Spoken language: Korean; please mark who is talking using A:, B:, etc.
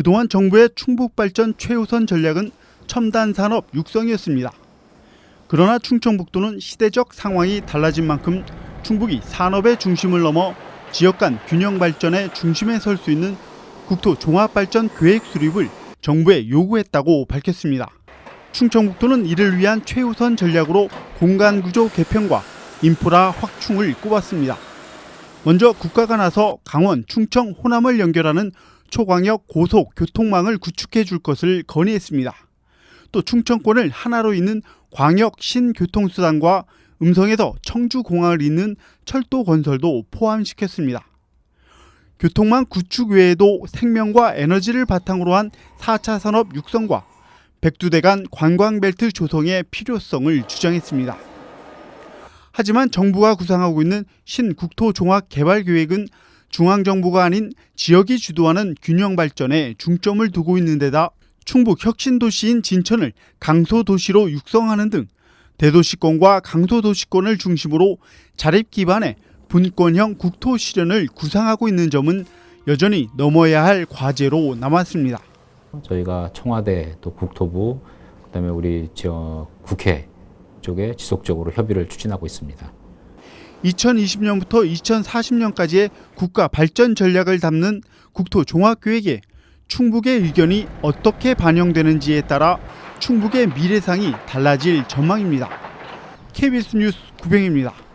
A: 그동안 정부의 충북 발전 최우선 전략은 첨단 산업 육성이었습니다. 그러나 충청북도는 시대적 상황이 달라진 만큼 충북이 산업의 중심을 넘어 지역 간 균형 발전의 중심에 설 수 있는 국토 종합 발전 계획 수립을 정부에 요구했다고 밝혔습니다. 충청북도는 이를 위한 최우선 전략으로 공간 구조 개편과 인프라 확충을 꼽았습니다. 먼저 국가가 나서 강원, 충청, 호남을 연결하는 초광역 고속 교통망을 구축해 줄 것을 건의했습니다. 또 충청권을 하나로 잇는 광역 신교통수단과 음성에서 청주공항을 잇는 철도 건설도 포함시켰습니다. 교통망 구축 외에도 생명과 에너지를 바탕으로 한 4차 산업 육성과 백두대 간 관광벨트 조성의 필요성을 주장했습니다. 하지만 정부가 구상하고 있는 신국토종합개발계획은 중앙정부가 아닌 지역이 주도하는 균형 발전에 중점을 두고 있는 데다 충북 혁신도시인 진천을 강소도시로 육성하는 등 대도시권과 강소도시권을 중심으로 자립 기반의 분권형 국토 실현을 구상하고 있는 점은 여전히 넘어야 할 과제로 남았습니다.
B: 저희가 청와대 또 국토부 그다음에 우리 저 국회 쪽에 지속적으로 협의를 추진하고 있습니다.
A: 2020년부터 2040년까지의 국가 발전 전략을 담는 국토 종합 계획에 충북의 의견이 어떻게 반영되는지에 따라 충북의 미래상이 달라질 전망입니다. KBS 뉴스 구병입니다.